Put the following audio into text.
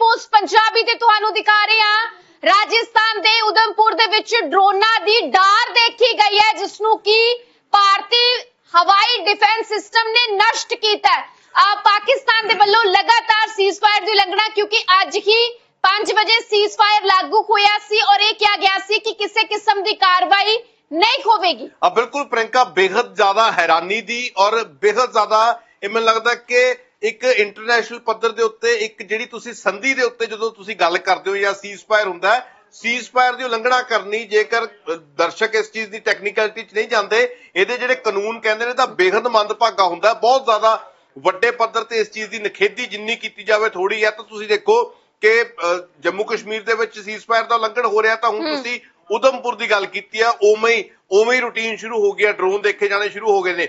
Post Punjabi ਤੇ ਤੁਹਾਨੂੰ ਦਿਖਾ ਰਹੇ ਹਾਂ। ਰਾਜਸਥਾਨ ਦੇ ਉਦਮਪੁਰ ਦੇ ਵਿੱਚ ਡਰੋਨਾਂ ਦੀ ਡਾਰ ਦੇਖੀ ਗਈ ਹੈ, ਜਿਸ ਨੂੰ ਕਿ ਭਾਰਤੀ ਹਵਾਈ ਡਿਫੈਂਸ ਸਿਸਟਮ ਨੇ ਨਸ਼ਟ ਕੀਤਾ ਹੈ। ਆ ਪਾਕਿਸਤਾਨ ਦੇ ਵੱਲੋਂ ਲਗਾਤਾਰ ਸੀਜ਼ਫਾਇਰ ਦੀ ਉਲੰਘਣਾ, ਕਿਉਂਕਿ ਅੱਜ ਹੀ 5 ਵਜੇ ਸੀਜ਼ ਫਾਇਰ ਲਾਗੂ ਹੋਇਆ ਸੀ ਔਰ ਇਹ ਕਿਹਾ ਗਿਆ ਸੀ ਕਿ ਕਿਸੇ ਕਿਸਮ ਦੀ ਕਾਰਵਾਈ ਨਹੀਂ ਹੋਵੇਗੀ। ਆ ਬਿਲਕੁਲ ਪ੍ਰਿੰਕਾ ਬੇਹੱਦ ਜ਼ਿਆਦਾ ਹੈਰਾਨੀ ਦੀ ਔਰ ਬੇਹੱਦ ਜ਼ਿਆਦਾ ਇਹ ਮੈਨੂੰ ਲੱਗਦਾ ਕਿ ਇੱਕ ਇੰਟਰਨੈਸ਼ਨਲ ਪੱਧਰ ਦੇ ਉੱਤੇ ਇੱਕ ਜਿਹੜੀ ਤੁਸੀਂ ਸੰਧੀ ਦੇ ਉੱਤੇ ਜਦੋਂ ਤੁਸੀਂ ਗੱਲ ਕਰਦੇ ਹੋ ਜਾਂ ਸੀਜ਼ਫਾਇਰ ਹੁੰਦਾ ਹੈ ਸੀਜ਼ਫਾਇਰ ਦੀ ਉਲੰਘਣਾ ਕਰਨੀ ਜੇਕਰ ਦਰਸ਼ਕ ਇਸ ਚੀਜ਼ ਦੀ ਟੈਕਨੀਕਲਿਟੀ 'ਚ ਨਹੀਂ ਜਾਂਦੇ ਇਹਦੇ ਜਿਹੜੇ ਕਾਨੂੰਨ ਕਹਿੰਦੇ ਨੇ ਤਾਂ ਬੇहद ਮੰਦਭਾਗਾ ਹੁੰਦਾ। ਬਹੁਤ ਜ਼ਿਆਦਾ ਵੱਡੇ ਪੱਧਰ ਤੇ ਇਸ ਚੀਜ਼ ਦੀ ਨਖੇਦੀ ਜਿੰਨੀ ਕੀਤੀ ਜਾਵੇ ਥੋੜੀ ਹੈ ਤਾਂ ਤੁਸੀਂ ਦੇਖੋ ਕਿ ਜੰਮੂ ਕਸ਼ਮੀਰ ਦੇ ਵਿੱਚ ਸੀਜ਼ਫਾਇਰ ਦਾ ਉਲੰਘਣ ਹੋ ਰਿਹਾ ਤਾਂ ਹੁਣ ਤੁਸੀਂ ਉਧਮਪੁਰ ਦੀ ਗੱਲ ਕੀਤੀ ਆ ਉਵੇਂ ਹੀ ਉਵੇਂ ਹੀ ਰੂਟੀਨ ਸ਼ੁਰੂ ਹੋ ਗਿਆ ਡਰੋਨ ਦੇਖੇ ਜਾਣੇ ਸ਼ੁਰੂ ਹੋ ਗਏ ਨੇ